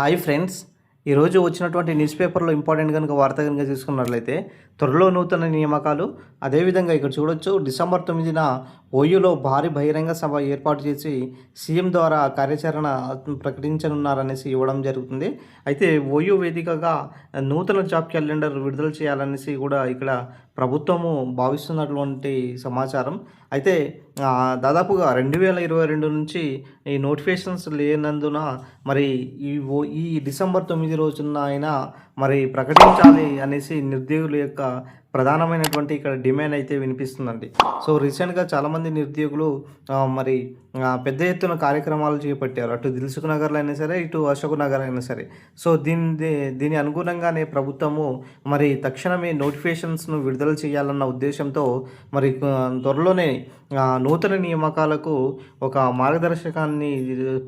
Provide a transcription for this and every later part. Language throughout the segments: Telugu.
Hi friends. ఈరోజు వచ్చినటువంటి న్యూస్ పేపర్లో ఇంపార్టెంట్ కనుక వార్త కనుక చూసుకున్నట్లయితే త్వరలో నూతన నియామకాలు అదేవిధంగా ఇక్కడ చూడొచ్చు డిసెంబర్ తొమ్మిదిన ఓయూలో భారీ బహిరంగ సభ ఏర్పాటు చేసి సీఎం ద్వారా కార్యాచరణ ప్రకటించనున్నారనేసి ఇవ్వడం జరుగుతుంది. అయితే ఓయూ వేదికగా నూతన జాబ్ క్యాలెండర్ విడుదల చేయాలనేసి కూడా ఇక్కడ ప్రభుత్వము భావిస్తున్నటువంటి సమాచారం. అయితే దాదాపుగా రెండు వేల ఇరవై రెండు నుంచి ఈ నోటిఫికేషన్స్ లేనందున మరి ఈ ఓ ఈ డిసెంబర్ తొమ్మిది రోజున ఆయన మరి ప్రకటించాలి అనేసి నిరుద్యోగుల యొక్క ప్రధానమైనటువంటి ఇక్కడ డిమాండ్ అయితే వినిపిస్తుందండి. సో రీసెంట్గా చాలామంది నిరుద్యోగులు మరి పెద్ద ఎత్తున కార్యక్రమాలు చేపట్టారు. అటు దిల్సుఖ్ నగర్లో అయినా సరే ఇటు అశోక్ నగర్ అయినా సరే. సో దీని దీని అనుగుణంగానే ప్రభుత్వము మరి తక్షణమే నోటిఫికేషన్స్ను విడుదల చేయాలన్న ఉద్దేశంతో మరి త్వరలోనే నూతన నియామకాలకు ఒక మార్గదర్శకాన్ని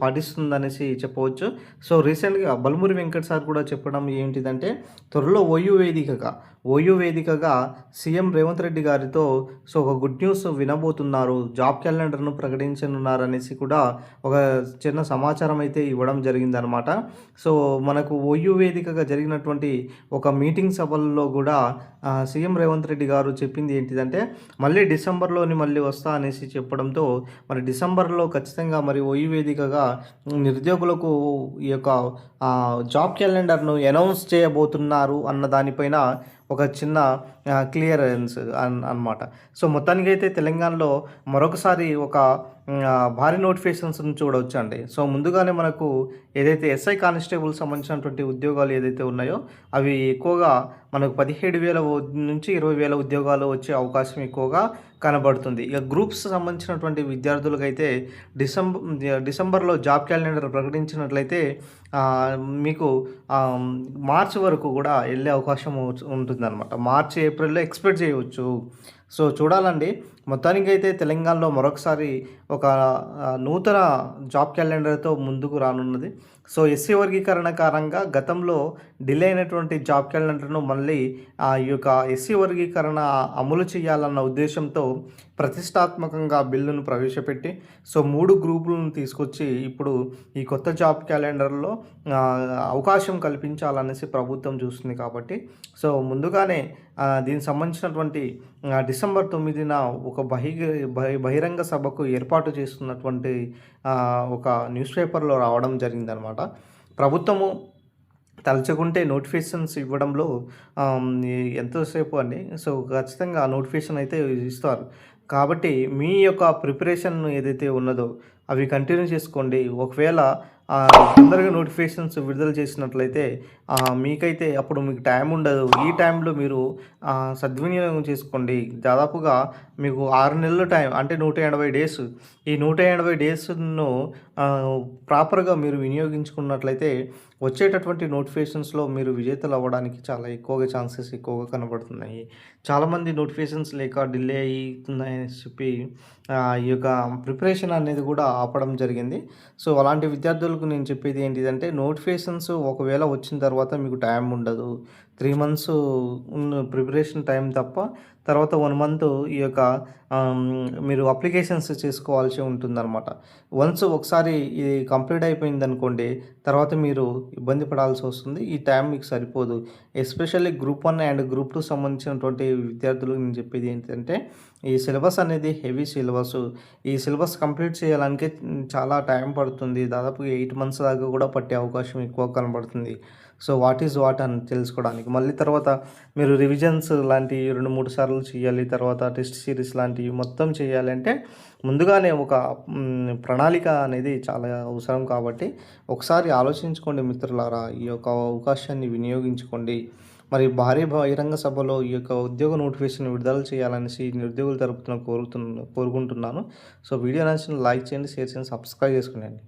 పాటిస్తుందనేసి చెప్పవచ్చు. సో రీసెంట్గా బల్మూరి వెంకట్ సార్ కూడా చెప్పడం ఏంటిదంటే త్వరలో ఓయూ వేదికగా ఓయూ వేదికగా సీఎం రేవంత్ రెడ్డి గారితో సో ఒక గుడ్ న్యూస్ వినబోతున్నారు. జాబ్ క్యాలెండర్ను ప్రకటించనున్నారనేసి కూడా ఒక చిన్న సమాచారం అయితే ఇవ్వడం జరిగిందనమాట. సో మనకు ఓయూ వేదికగా జరిగినటువంటి ఒక మీటింగ్ సభల్లో కూడా సీఎం రేవంత్ రెడ్డి గారు చెప్పింది ఏంటిదంటే మళ్ళీ డిసెంబర్లోని మళ్ళీ వస్తా అనేసి చెప్పడంతో మరి డిసెంబర్లో ఖచ్చితంగా మరి ఓయూ వేదికగా నిరుద్యోగులకు ఈ యొక్క జాబ్ క్యాలెండర్ను అనౌన్స్ చేయబోతున్నారు అన్న దానిపైన ఒక చిన్న క్లియరెన్స్ అన్ అనమాట సో మొత్తానికైతే తెలంగాణలో మరొకసారి ఒక భారీ నోటిఫికేషన్స్ని చూడవచ్చు అండి సో ముందుగానే మనకు ఏదైతే ఎస్ఐ కానిస్టేబుల్ సంబంధించినటువంటి ఉద్యోగాలు ఏదైతే ఉన్నాయో అవి ఎక్కువగా మనకు పదిహేడు వేల నుంచి ఇరవై వేల ఉద్యోగాలు వచ్చే అవకాశం ఎక్కువగా కనబడుతుంది. ఇక గ్రూప్స్ సంబంధించినటువంటి విద్యార్థులకైతే డిసెంబర్ డిసెంబర్లో జాబ్ క్యాలెండర్ ప్రకటించినట్లయితే మీకు మార్చి వరకు కూడా వెళ్ళే అవకాశం ఉంటుందన్నమాట. మార్చి ఏప్రిల్లో ఎక్స్పెక్ట్ చేయవచ్చు. సో చూడాలండి. మొత్తానికైతే తెలంగాణలో మరొకసారి ఒక నూతన జాబ్ క్యాలెండర్తో ముందుకు రానున్నది. సో ఎస్సీ వర్గీకరణ కారణంగా గతంలో డిలే అయినటువంటి జాబ్ క్యాలెండర్ను మళ్ళీ ఆ ఈ యొక్క ఎస్సీ వర్గీకరణ అమలు చేయాలన్న ఉద్దేశంతో ప్రతిష్టాత్మకంగా బిల్లును ప్రవేశపెట్టి సో మూడు గ్రూపులను తీసుకొచ్చి ఇప్పుడు ఈ కొత్త జాబ్ క్యాలెండర్లో అవకాశం కల్పించాలనేసి ప్రభుత్వం చూస్తుంది కాబట్టి. సో ముందుగానే దీనికి సంబంధించినటువంటి డిస్ డిసెంబర్ తొమ్మిదిన ఒక బహి బహి- బహిరంగ సభకు ఏర్పాటు చేస్తున్నటువంటి ఒక న్యూస్ పేపర్లో రావడం జరిగిందనమాట ప్రభుత్వము తలుచుకుంటే నోటిఫికేషన్స్ ఇవ్వడంలో ఎంతోసేపు అండి. సో ఖచ్చితంగా నోటిఫికేషన్ అయితే ఇస్తారు. కాబట్టి మీ యొక్క ప్రిపరేషన్ ఏదైతే ఉన్నదో అవి కంటిన్యూ చేసుకోండి. ఒకవేళ తొందరగా నోటిఫికేషన్స్ విడుదల చేసినట్లయితే మీకైతే అప్పుడు మీకు టైం ఉండదు. ఈ టైంలో మీరు సద్వినియోగం చేసుకోండి. దాదాపుగా మీకు ఆరు నెలల టైం అంటే నూట ఎనభై డేస్ ఈ నూట ఎనభై డేస్ను ప్రాపర్గా మీరు వినియోగించుకున్నట్లయితే వచ్చేటటువంటి నోటిఫికేషన్స్లో మీరు విజేతలు అవ్వడానికి చాలా ఎక్కువగా ఛాన్సెస్ ఎక్కువగా కనబడుతున్నాయి. చాలామంది నోటిఫికేషన్స్ లేక డిలే అవుతున్నాయని చెప్పి ఈ యొక్క ప్రిపరేషన్ అనేది కూడా ఆపడం జరిగింది. సో అలాంటి విద్యార్థులకు నేను చెప్పేది ఏంటిదంటే నోటిఫికేషన్స్ ఒకవేళ వచ్చిన తర్వాత మీకు టైం ఉండదు. త్రీ మంత్స్ ఉన్న ప్రిపరేషన్ టైం తప్ప తర్వాత వన్ మంత్ ఈ యొక్క మీరు అప్లికేషన్స్ చేసుకోవాల్సి ఉంటుందన్నమాట. వన్స్ ఒకసారి ఇది కంప్లీట్ అయిపోయింది అనుకోండి తర్వాత మీరు ఇబ్బంది పడాల్సి వస్తుంది. ఈ టైం మీకు సరిపోదు. Especially group one and group two సంబంధించినటువంటి విద్యార్థులకు నేను చెప్పేది ఏంటంటే ఈ సిలబస్ అనేది హెవీ సిలబస్. ఈ సిలబస్ కంప్లీట్ చేయాలంటే చాలా టైం పడుతుంది. దాదాపు ఎయిట్ మంత్స్ దాకా కూడా పట్టే అవకాశం ఎక్కువ కనబడుతుంది. సో వాట్ ఈజ్ వాట్ అని తెలుసుకోవడానికి. మళ్ళీ తర్వాత మీరు రివిజన్స్ లాంటి రెండు మూడు సార్లు చేయాలి. తర్వాత టెస్ట్ సిరీస్ లాంటివి మొత్తం చేయాలంటే ముందుగానే ఒక ప్రణాళిక అనేది చాలా అవసరం కాబట్టి ఒకసారి ఆలోచించుకోండి మిత్రులారా. ఈ యొక్క అవకాశాన్ని వినియోగించుకోండి. మరి భారీ బహిరంగ సభలో ఈ యొక్క ఉద్యోగ నోటిఫికేషన్ విడుదల చేయాలనేసి నిరుద్యోగుల తరపున కోరుతున్న కోరుకుంటున్నాను. సో వీడియో నచ్చిన లైక్ చేయండి షేర్ చేయండి సబ్స్క్రైబ్ చేసుకోండి.